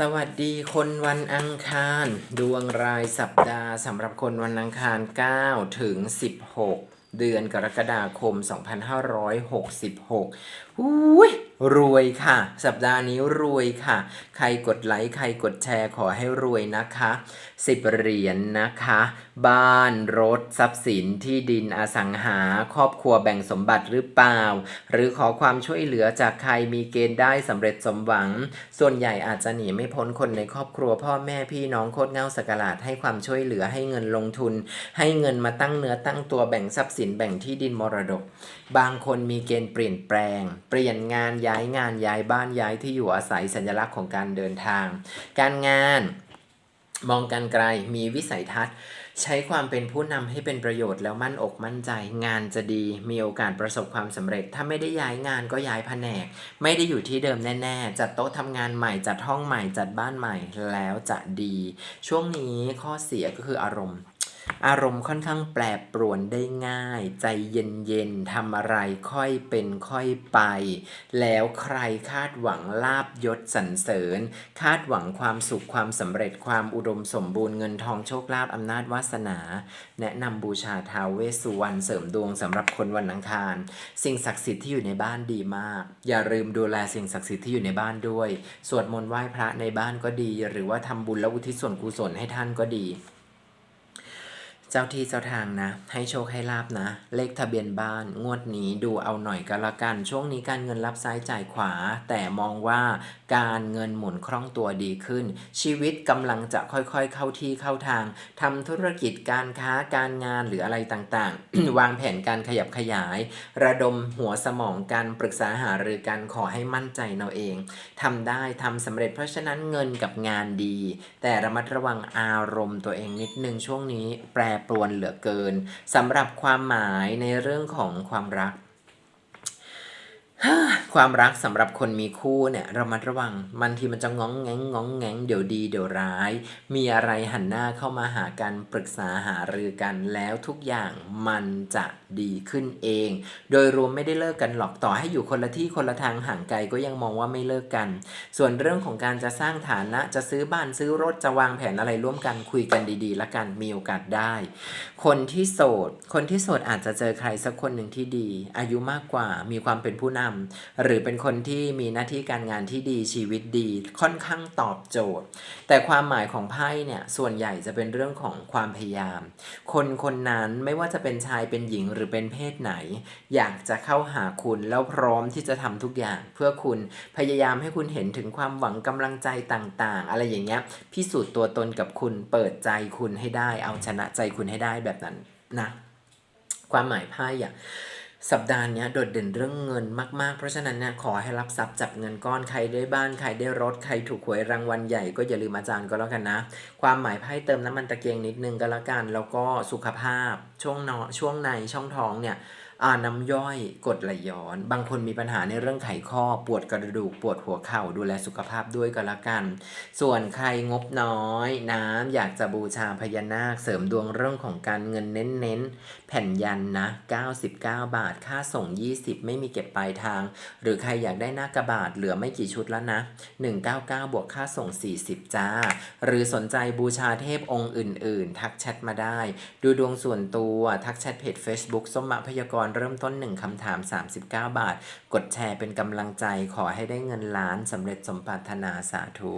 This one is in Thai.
สวัสดีคนวันอังคาร ดวงรายสัปดาห์สำหรับคนวันอังคาร 9 ถึง 16 เดือนกรกฎาคม 2566อุ้ยรวยค่ะ สัปดาห์นี้รวยค่ะ ใครกดไลค์ ใครกดแชร์ขอให้รวยนะคะ 10 เหรียญนนะคะ บ้านรถทรัพย์สินที่ดินอสังหา ครอบครัวแบ่งสมบัติหรือเปล่า หรือขอความช่วยเหลือจากใครมีเกณฑ์ได้สำเร็จสมหวัง ส่วนใหญ่อาจจะหนีไม่พ้นคนในครอบครัวพ่อแม่พี่น้องโคตรเง่าสกลาดให้ความช่วยเหลือให้เงินลงทุน ให้เงินมาตั้งเนื้อตั้งตัวแบ่งทรัพย์สินแบ่งที่ดินมรดก บางคนมีเกณฑ์เปลี่ยนแปลง เปลี่ยนงานย้ายงานย้ายบ้านย้ายที่อยู่อาศัยสัญลักษณ์ของการเดินทาง การงานมองกันไกลมีวิสัยทัศน์ ใช้ความเป็นผู้นำให้เป็นประโยชน์แล้วมั่นอกมั่นใจ งานจะดี มีโอกาสประสบความสำเร็จ ถ้าไม่ได้ย้ายงานก็ย้ายแผนก ไม่ได้อยู่ที่เดิมแน่ๆ จัดโต๊ะทำงานใหม่จัดห้องใหม่จัดบ้านใหม่แล้วจะดี ช่วงนี้ข้อเสียก็คืออารมณ์ อารมณ์ค่อนข้างแปรปรวนได้ง่าย ใจเย็นๆทำอะไรค่อยเป็นค่อยไป แล้วใครคาดหวังลาบยศสรรเสริญ คาดหวังความสุขความสำเร็จความอุดมสมบูรณ์เงินทองโชคลาภอำนาจวาสนา แนะนำบูชาท้าวเวสสุวรรณเสริมดวงสำหรับคนวันอังคาร สิ่งศักดิ์สิทธิ์ที่อยู่ในบ้านดีมาก อย่าลืมดูแลสิ่งศักดิ์สิทธิ์ที่อยู่ในบ้านด้วย สวดมนต์ไหว้พระในบ้านก็ดี หรือว่าทำบุญและอุทิศส่วนกุศลให้ท่านก็ดี จ้าที่เจ้าทางนะ ให้โชคให้ลาบนะ เลขทะเบียนบ้านงวดนี้ดูเอาหน่อยก็แล้วกัน ช่วงนี้การเงินรับซ้ายจ่ายขวา แต่มองว่าการเงินหมุนคล่องตัวดีขึ้น ชีวิตกำลังจะค่อยๆ เข้าที่เข้าทางทำธุรกิจการค้าการงานหรืออะไรต่างๆ วางแผนการขยับขยาย ระดมหัวสมองกันปรึกษาหารือกันขอให้มั่นใจเราเองทำได้ทำสำเร็จเพราะฉะนั้นเงินกับงานดี แต่ระมัดระวังอารมณ์ตัวเองนิดนึงช่วงนี้แปรปรวนเหลือเกินสำหรับความหมายในเรื่องของความรัก ความรักสำหรับคนมีคู่เนี่ยระมัดระวังมันทีมันจะง้องแงงง้องแงงเดี๋ยวดีเดี๋ยวร้าย มีอะไรหันหน้าเข้ามาหากันปรึกษาหารือกันแล้วทุกอย่างมันจะดีขึ้นเอง โดยรวมไม่ได้เลิกกันหรอกต่อให้อยู่คนละที่คนละทางห่างไกลก็ยังมองว่าไม่เลิกกัน ส่วนเรื่องของการจะสร้างฐานะจะซื้อบ้านซื้อรถจะวางแผนอะไรร่วมกันคุยกันดีๆ ละกันมีโอกาสได้ คนที่โสด คนที่โสดอาจจะเจอใครสักคนหนึ่งที่ดี อายุมากกว่ามีความเป็นผู้นำหรือเป็นคนที่มีหน้าที่การงานที่ดีชีวิตดีค่อนข้างตอบโจทย์ แต่ความหมายของไพ่เนี่ยส่วนใหญ่จะเป็นเรื่องของความพยายาม คนคนนั้นไม่ว่าจะเป็นชายเป็นหญิงหรือเป็นเพศไหน อยากจะเข้าหาคุณแล้วพร้อมที่จะทำทุกอย่าง เพื่อคุณพยายามให้คุณเห็นถึงความหวังกำลังใจต่างๆ อะไรอย่างเงี้ยพิสูจน์ตัวตนกับคุณเปิดใจคุณให้ได้ เอาชนะใจคุณให้ได้แบบนั้นนะ ความหมายไพ่อะ สัปดาห์นี้โดดเด่นเรื่องเงินมาก ๆ เพราะฉะนั้นเนี่ยขอให้รับทรัพย์จับเงินก้อนใครได้บ้านใครได้รถใครถูกหวยรางวัลใหญ่ก็อย่าลืมอาจารย์ก็แล้วกันนะ ความหมายไพ่เติมน้ำมันตะเกียงนิดนึงก็แล้วกัน แล้วก็สุขภาพช่วงนอช่วงในช่องท้องเนี่ย น้ำย่อยกดไหลย้อน บางคนมีปัญหาในเรื่องไขข้อปวดกระดูกปวดหัวเข่าดูแลสุขภาพด้วยก็แล้วกัน ส่วนใครงบน้อยน้ำอยากจะบูชาพญานาคเสริมดวงเรื่องของการเงินเน้นๆ แผ่นยันนะ 99 บาท ค่าส่ง 20 ไม่มีเก็บปลายทาง หรือใครอยากได้หน้ากระบาทเหลือไม่กี่ชุดแล้วนะ 199 บวกค่าส่ง 40 จ้า หรือสนใจบูชาเทพองค์อื่น ๆ ทักแชทมาได้ ดูดวงส่วนตัวทักแชทเพจ Facebook สมมะพยากรรเริ่มต้น 1คำถาม 39 บาท กดแชร์เป็นกำลังใจขอให้ได้เงินล้านสำเร็จสมปรารถนาสาธุ